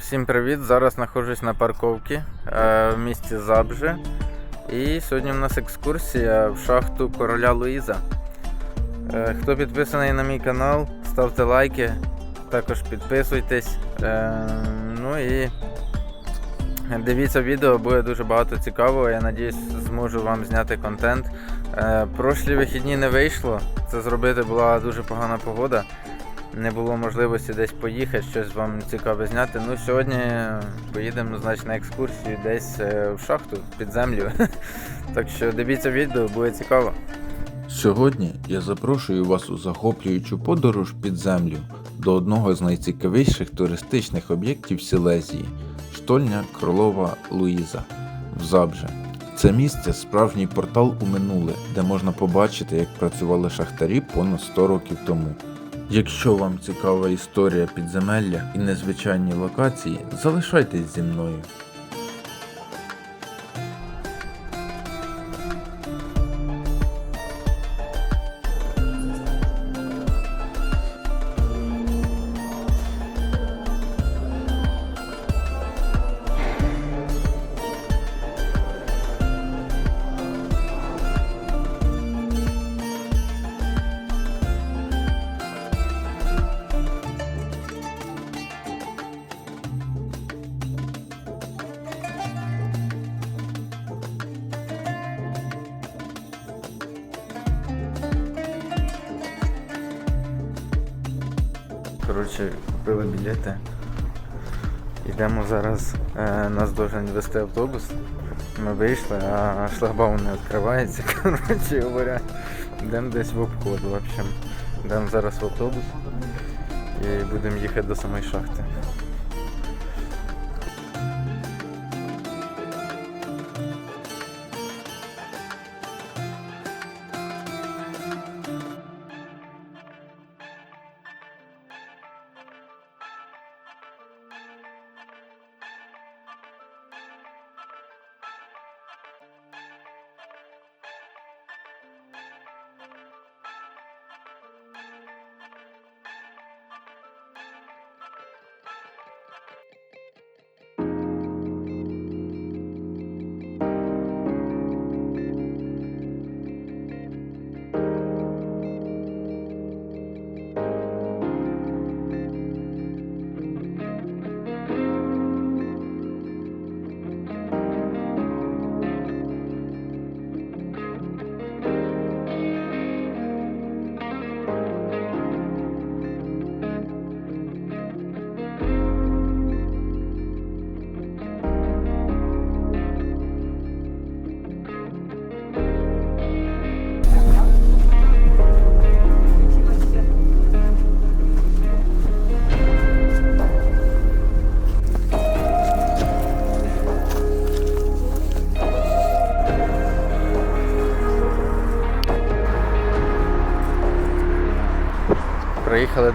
Всім привіт! Зараз знаходжусь на парковці е, в місті Забже. І сьогодні у нас екскурсія в шахту короля Луїза. Е, Хто підписаний на мій канал, ставте лайки, також підписуйтесь. Е, Ну і дивіться відео, буде дуже багато цікавого. Я надіюсь, зможу вам зняти контент. Прошлі вихідні не вийшло. Це зробити була дуже погана погода не було можливості десь поїхати, щось вам цікаве зняти. Ну сьогодні поїдемо значить, на екскурсію десь е, в шахту під землю. Так що дивіться відео, буде цікаво. Сьогодні я запрошую вас у захоплюючу подорож під землю до одного з найцікавіших туристичних об'єктів Сілезії штольня Кролова Луїза в Забже. Це місце справжній портал у минуле, де можна побачити, як працювали шахтарі понад 100 років тому. Якщо вам цікава історія підземелля і незвичайні локації, залишайтесь зі мною. Білети. Йдемо зараз, е, нас должен вести автобус. Ми вийшли, а шлагбаум не відкривається. Коротше говоря, йдемо десь в обход. В общем, йдемо зараз в автобус і будемо їхати до самої шахти.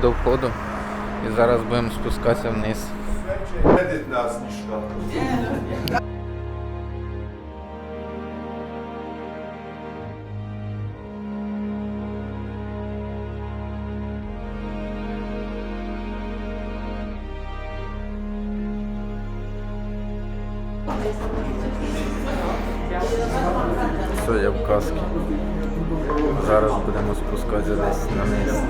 До входу і зараз будемо спускатися вниз. Все, я в каскі. Зараз будемо спускатися десь на низ.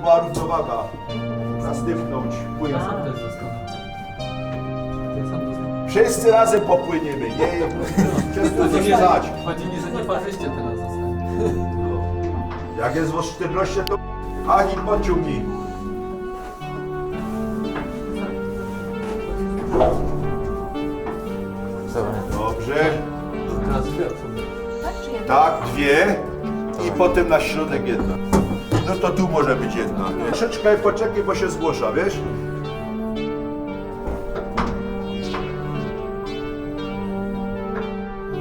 Żeby była równowaga. Zastypnąć płyn. Wszyscy razem popłyniemy, nie przez to zostać. Chodzi mi, że nie parzyście teraz zostanie. Jak jest w sztywności, to Ani pociągnij. Dobrze. Tak, dwie i potem na środek jedna. No to tu może być jedna. Troszeczkę poczekaj, bo się zgłosza, wiesz?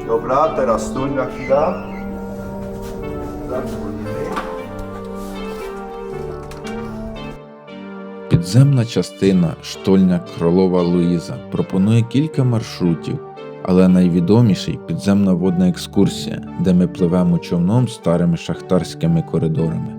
Dobra, teraz stój na chwilę. Підземна частина штольня Кролова Луїза пропонує кілька маршрутів, але найвідоміший підземна водна екскурсія, де ми пливемо човном старими шахтарськими коридорами.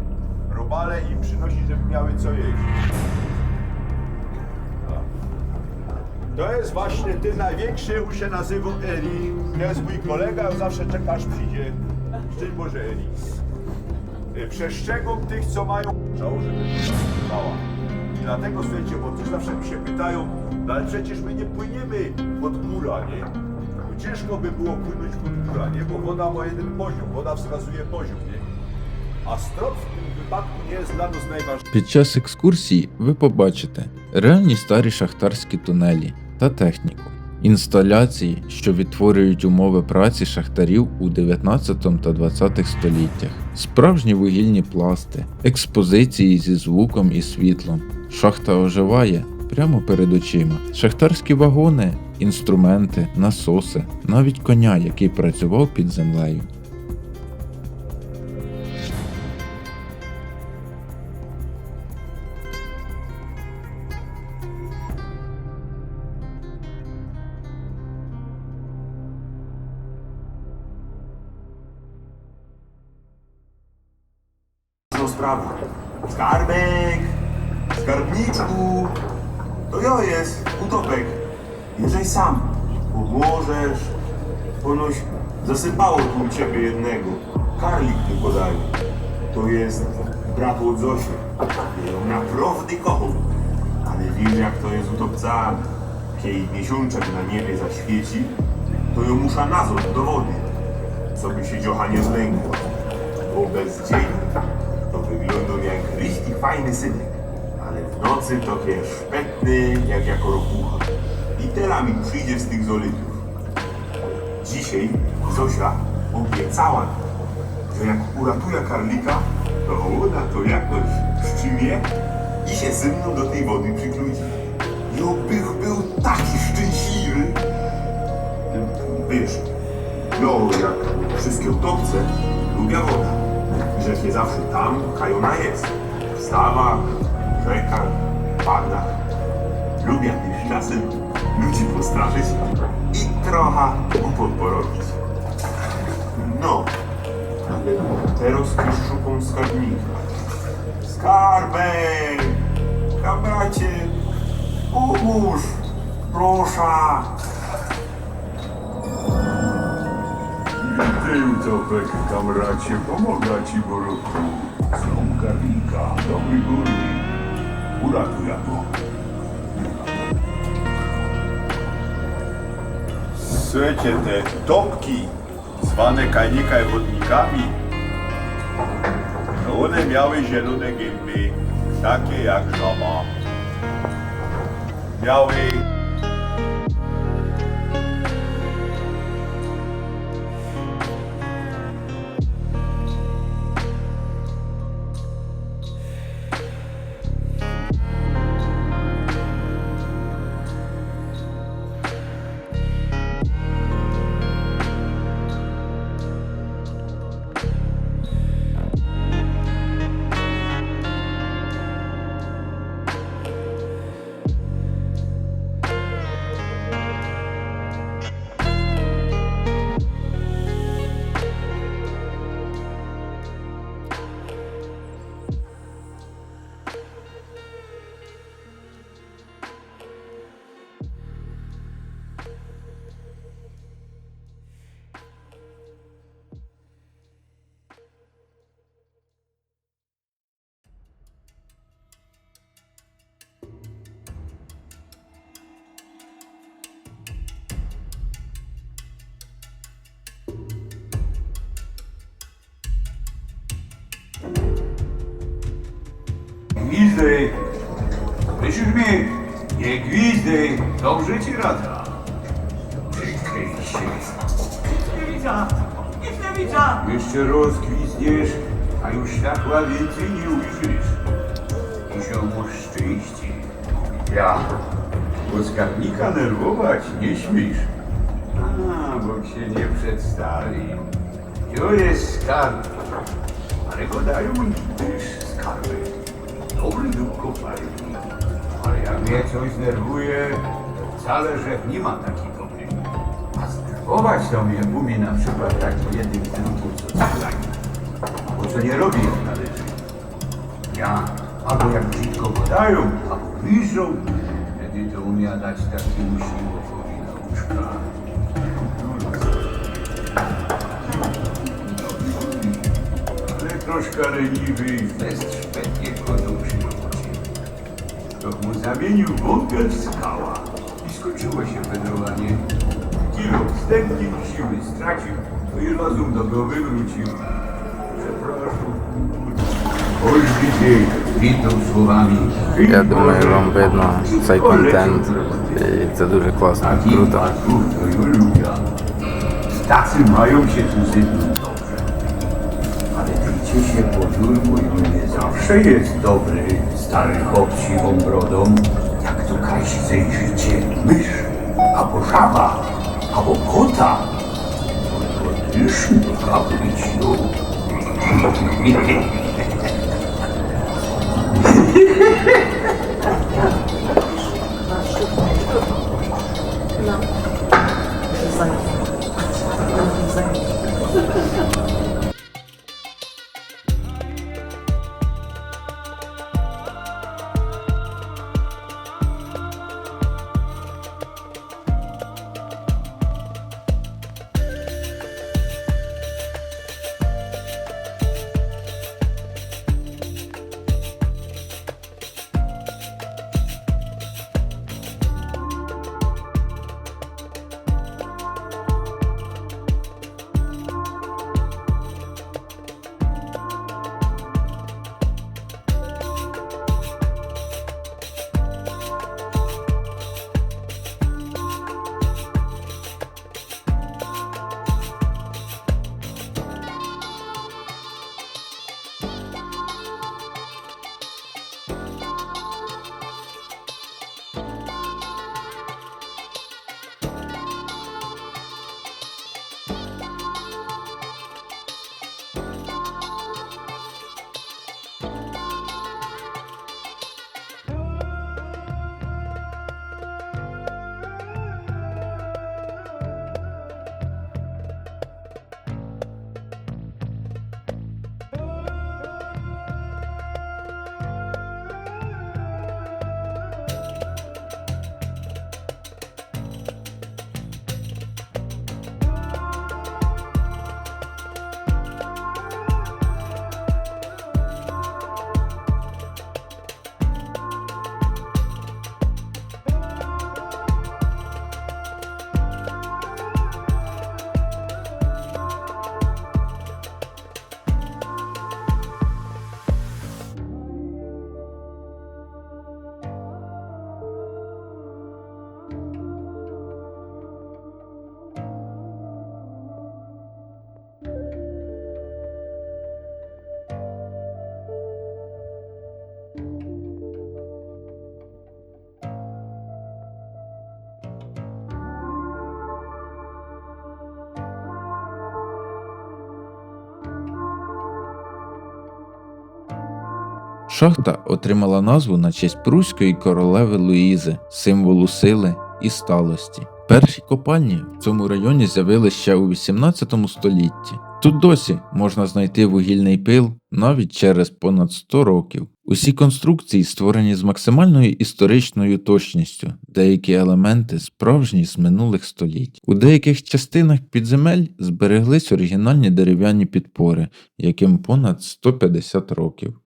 robale i przynosić, żeby miały co jeść. To jest właśnie ten największy, on się nazywa Eli. To jest mój kolega, on zawsze czeka aż przyjdzie. Szczęść Boże Eli. Y, Przestrzegą tych, co mają żało, żeby mała. I dlatego słuchajcie, bo też zawsze mi się pytają, no ale przecież my nie płyniemy pod góra, nie? Ciężko by było płynąć pod góra, nie? Bo woda ma jeden poziom, woda wskazuje poziom, nie? A strop w tym Під час екскурсії ви побачите реальні старі шахтарські тунелі та техніку, інсталяції, що відтворюють умови праці шахтарів у 19 та 20 століттях, справжні вугільні пласти, експозиції зі звуком і світлом. Шахта оживає прямо перед очима. Шахтарські вагони, інструменти, насоси, навіть коня, який працював під землею. Sprawa. Skarbek! Skarbniczku! To ja jest, utopek. Jeżeli sam pomożesz, ponoć zasypało tu ciebie jednego. Karlik mu podaje. To jest brat od Zosi. Ja ją naprawdę kocham. Ale wiem jak to jest utopcami. Kiedy miesiączek na niebie zaświeci, to ją musza nazwać do wody. Co by się dziocha nie zlękła. Bo bez dzień to wygląda jak richtig fajny synek. Ale w nocy jest szpetny jak jako ropucha. I tyle mi przyjdzie z tych zolytów. Dzisiaj Zosia obiecała że jak uratuje karlika, to ona to jakoś szczymie i się ze mną do tej wody przykludzi. I obych był taki szczęśliwy. Wiesz, no jak wszystkie utopce lubię woda. Że się zawsze tam, kaj ona jest. W stawach, rzekach, bagnach. Lubię też czasem ludzi postraszyć i trochę głupot porobić. No, teraz już szukam skarbnika. Skarbek! Kamracie! Pomóż! Proszę! Ty, Utopek, kamracie, pomaga ci, bo roku. Są karnika, dobry górnik. Uratuj go. Słuchajcie, te topki, zwane kajnika i wodnikami, to one miały zielone gęby, takie jak żaba. Miały gwizdej. Słyszysz mnie? Nie gwizdej. Dobrze ci rada. Przykryj się. Nie widzę! Nie widzę! Jeszcze raz gwizdniesz, a już światła więcej nie ujrzysz. Musiał mu szczęście. Ja, bo skarbnika nerwować nie śmisz. A, bo się nie przedstawi. To jest skarb, ale go dają skarby. Kopalni. Ale jak mnie coś nerwuje, wcale że nie ma takich dobrych. A znerwować to mnie umie na przykład taki z drugim co zagrani. Bo co nie robi jak należy. Ja, albo jak brzydko podają, albo piszą, wtedy to umie dać takiemu siłowowi na łóżka. Troszkę leniwy i bez szpetnie chodzą zamienił wątpiel w skała i skończyło się wędrowanie. Kilo wstępnie siły stracił, to i rozum do głowy wrócił. Przepraszam. Każdy dzień witał słowami. Я думаю, вам видно цей контент. І це дуже класно, Takich круто. matków to ja lubię. Tacy mają się tu zydną dobrze. Ale tyjcie się pozór, bo on nie zawsze jest dobry. Stary chłop z siwą brodą, jak to kaś zejrzycie mysz, albo żaba, albo kota. To też mucha być, no. Шахта отримала назву на честь пруської королеви Луїзи, символу сили і сталості. Перші копальні в цьому районі з'явилися ще у 18 столітті. Тут досі можна знайти вугільний пил навіть через понад 100 років. Усі конструкції створені з максимальною історичною точністю, деякі елементи справжні з минулих століть. У деяких частинах підземель збереглись оригінальні дерев'яні підпори, яким понад 150 років.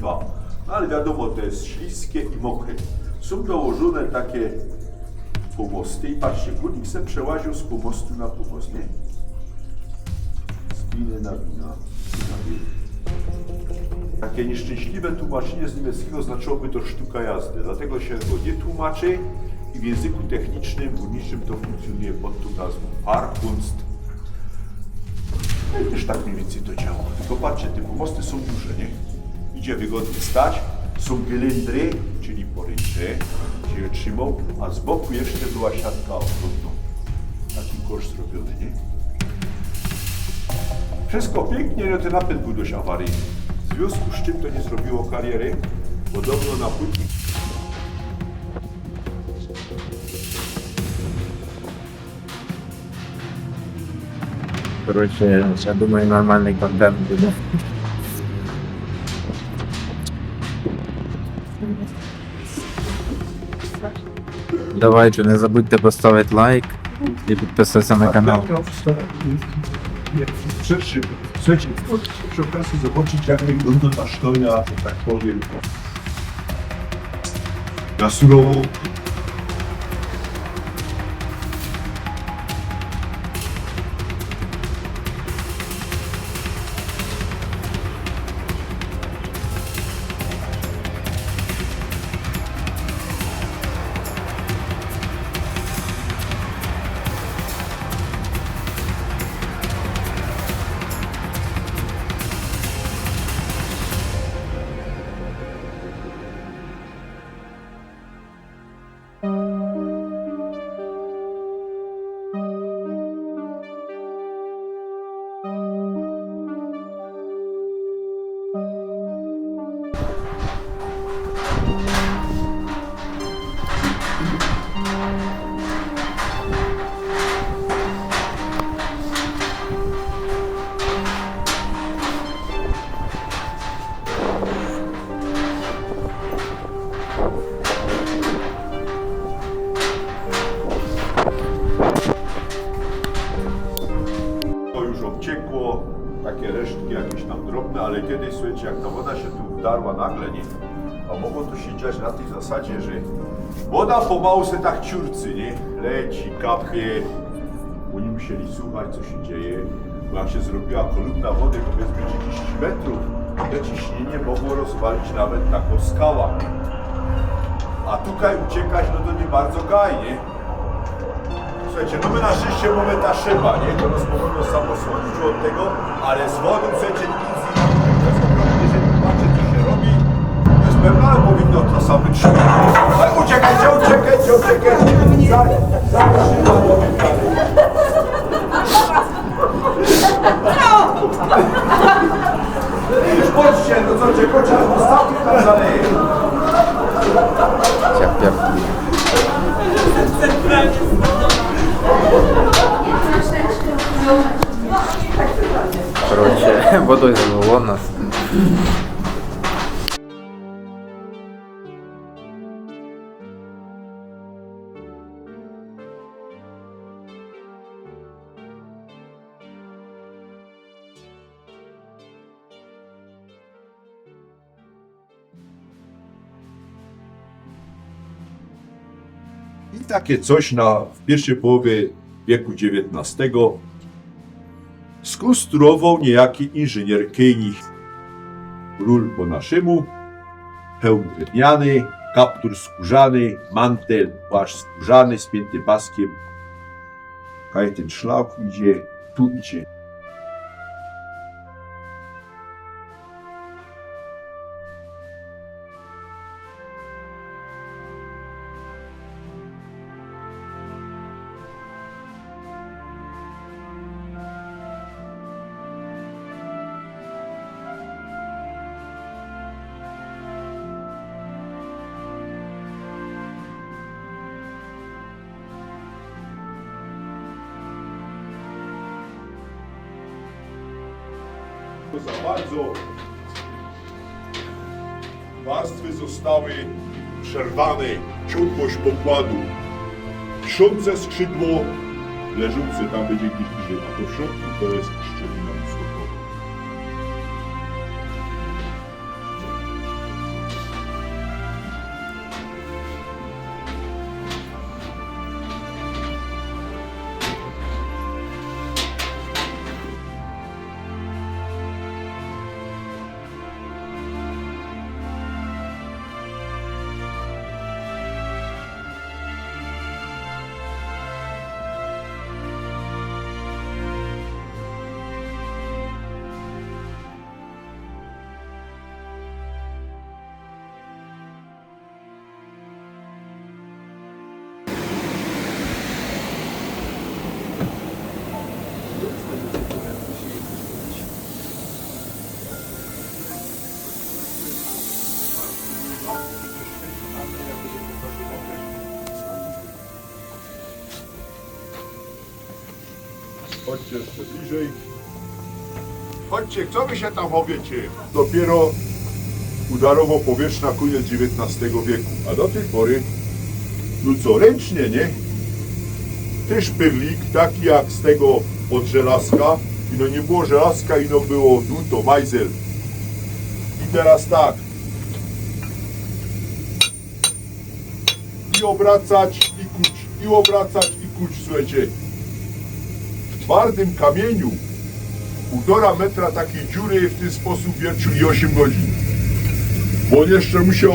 No ale wiadomo, to jest śliskie i mokre. Są dołożone takie pomosty i patrzcie, kurnik se przełaził z pomostu na pomost, nie? Z winy na wino. Na Takie nieszczęśliwe tłumaczenie z niemieckiego znaczyłoby to sztuka jazdy, dlatego się go nie tłumaczy i w języku technicznym górniczym to funkcjonuje pod tą nazwą Fahrkunst. No i też tak mniej więcej to działa. Tylko patrzcie, te pomosty są duże, nie? Idzie wygodnie stać, są gylindry, czyli poręcze, się je trzymał, a z boku jeszcze była siatka ochronna. Taki kosz zrobiony, nie? Wszystko pięknie, no ten napęd był dość awaryjny. W związku z czym to nie zrobiło kariery, podobno na płytki Коротше, я думаю, нормальний контент буде. Давайте, не забудьте поставити лайк і підписатися на канал. Szerszy. Słuchajcie, przy okazji zobaczyć jak wygląda ta sztolnia, że tak powiem, na surowo. się dziać na tej zasadzie, że woda pomału se tak ciurcy, nie? Leci, kapie. Oni musieli słuchać, co się dzieje. Bo jak się zrobiła kolumna wody, powiedzmy 30 metrów, to ciśnienie mogło rozwalić nawet taką skała. A tutaj uciekać, no to nie bardzo gaj, nie? Słuchajcie, no my na szczęście mamy ta szyba, nie? To nas powinno samo słodzić od tego, ale z wodą, słuchajcie, nic nie to jest naprawdę, jeżeli patrzcie, co się robi, to jest pewne, ale powinno to samo wytrzymać. Ale uciekajcie, uciekajcie, uciekajcie! Za, za szyba powiem dalej. Już chodźcie, no co cię, chociaż ostatni tam zaleje. Коротше, водою завело нас. Takie coś na, w pierwszej połowie wieku XIX skonstruował niejaki inżynier Keynig. Ról po naszemu, hełm drewniany, kaptur skórzany, mantel, płaszcz skórzany, spięty paskiem. Kaj ten szlak idzie, tu idzie. Za bardzo warstwy zostały przerwane, ciągłość pokładu. Trzące skrzydło leżące tam będzie gdzieś bliżej, a to w środku to jest szczelina Chodźcie jeszcze bliżej. Chodźcie, co wy się tam chowiecie? Dopiero udarowo-powietrzna koniec XIX wieku, a do tej pory, no co, ręcznie, nie? Też pyrlik, taki jak z tego od żelazka, i no nie było żelazka, i no było duto, majzel. I teraz tak. I obracać, i kuć, i obracać, i kuć, słuchajcie. Twardym kamieniu półtora metra takiej dziury w ten sposób wiercił i 8 godzin. Bo on jeszcze musiał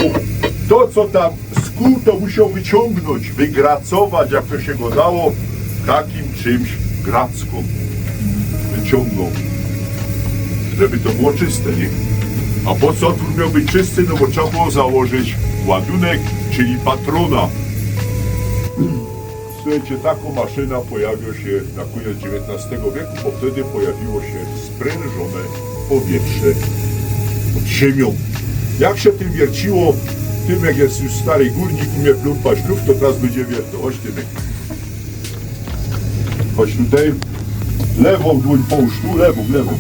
to, co tam skół, to musiał wyciągnąć, wygracować, jak to się go dało, takim czymś gracką. Wyciągnął, żeby to było czyste, nie? A po co otwór miał być czysty? No bo trzeba było założyć ładunek, czyli patrona. Słuchajcie, taką maszyna pojawiła się na koniec XIX wieku, bo wtedy pojawiło się sprężone powietrze pod ziemią. Jak się tym wierciło, tym jak jest już stary górnik, umie plumpać luf, to teraz będzie wiertał. Chodź Tymek. Chodź tutaj. Lewą dłoń połóż tu, lewą, lewą.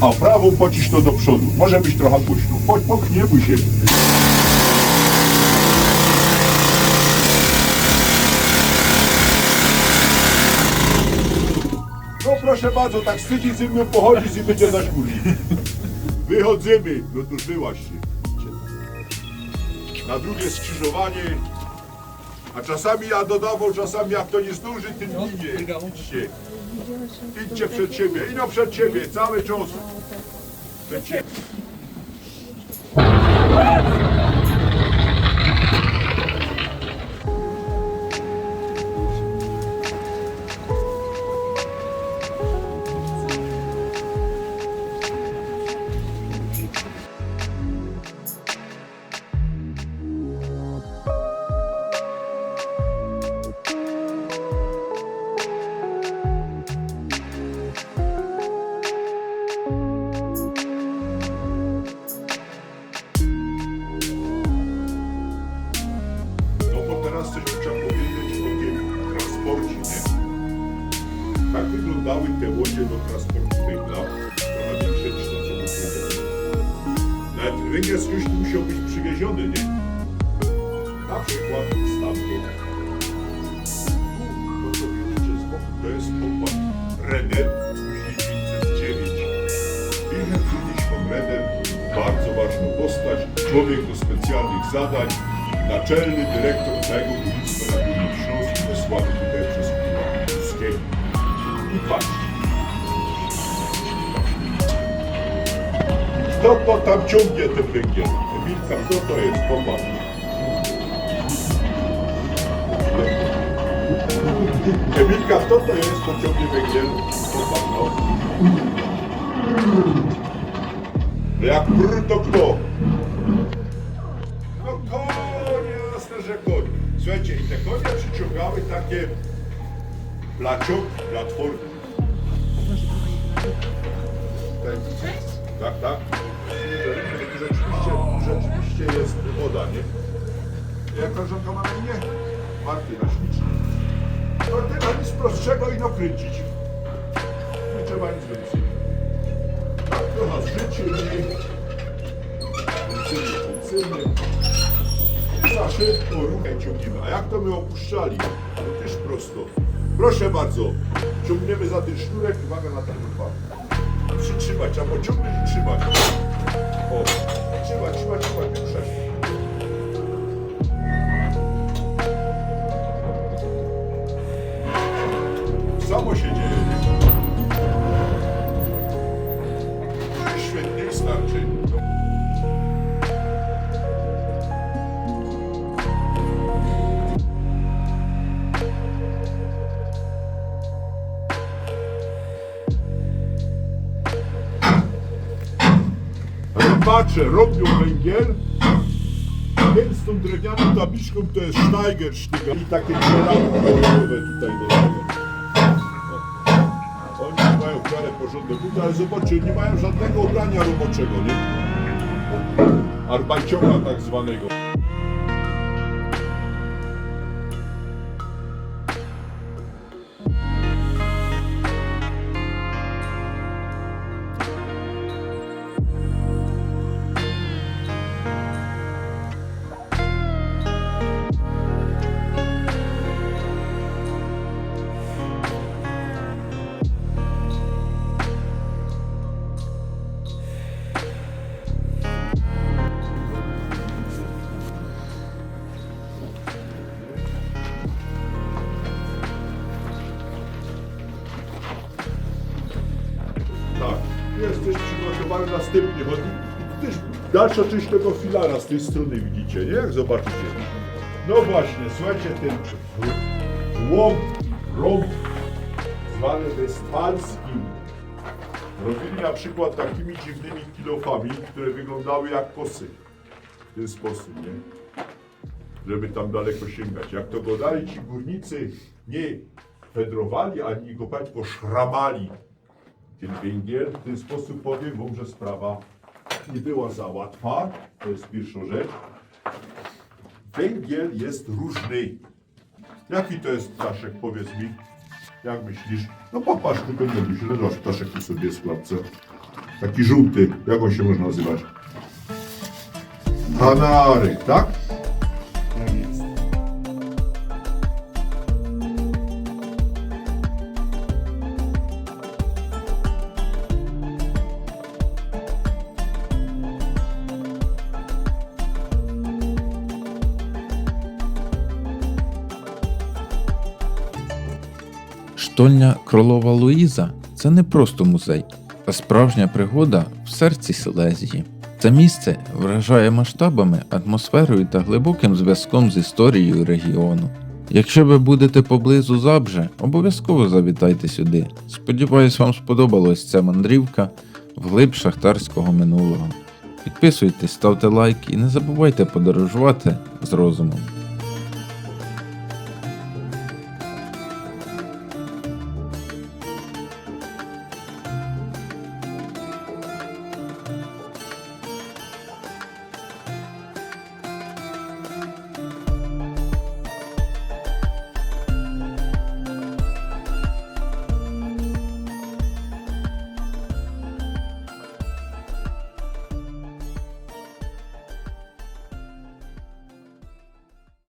A prawą pocisz to do przodu. Może być trochę głośno. Chodź, chodź, nie bój się. No bardzo, tak wstydzi ze mną pochodzić i będzie zaś górnik. Wychodzimy. No to byłaś się. Na drugie skrzyżowanie. A czasami ja dodawał, czasami jak to nie zdąży, tym ginie. Idźcie. Idźcie przed siebie. I no przed siebie. Cały czas. Przed siebie. Kto to tam ciągnie ten węgiel? Emilka, kto to jest? Popatrz. Emilka, kto to jest, kto ciągnie węgiel? Popatrz, no. Jak brr, to kto? No konie, jasne, że konie. Słuchajcie, i te konie przyciągały takie placiągi, platformy. Tak, tak. Rzeczywiście, rzeczywiście jest woda, nie? Jak koleżanka ma na imię? Martyna, ślicznie. No tyle nic prostszego i nakręcić. Nie trzeba nic więcej. Tak, trochę z życiem i kręcimy. Za szybko ruchę ciągniemy. A jak to my opuszczali? To też prosto. Proszę bardzo, ciągniemy za ten sznurek, uwaga na ten dwa. Przytrzymać, trzeba pociągnąć i trzymać. O, trzymać, trzymać, trzymać, ruszać. Samo się dzieje. Rybacze robią węgiel, więc tą drewnianą tabliczką to jest Steiger sztyga i takie czerwone kolorowe tutaj do tego. O. Oni mają w miarę porządne buty, ale zobaczcie, nie mają żadnego ubrania roboczego, nie? Arbanciona tak zwanego. Dalsza część tego filara z tej strony widzicie, nie? Jak zobaczycie. No właśnie, słuchajcie, ten łom, rąb zwany westfalskim robili na przykład takimi dziwnymi kilofami, które wyglądały jak kosy. W ten sposób, nie? Żeby tam daleko sięgać. Jak to go dali ci górnicy nie fedrowali, ani go tylko szramali ten węgiel. W ten sposób powiem wam, że sprawa nie była za łatwa. To jest pierwsza rzecz. Węgiel jest różny. Jaki to jest ptaszek, powiedz mi? Jak myślisz? No popatrz, tylko nie myśl, że masz ptaszek tu sobie jest w klatce. Taki żółty, jak on się może nazywać? Kanaryk? Tak Штольня Кролова Луїза це не просто музей, а справжня пригода в серці Силезії. Це місце вражає масштабами, атмосферою та глибоким зв'язком з історією регіону. Якщо ви будете поблизу Забже, обов'язково завітайте сюди. Сподіваюсь, вам сподобалась ця мандрівка вглиб шахтарського минулого. Підписуйтесь, ставте лайк і не забувайте подорожувати з розумом.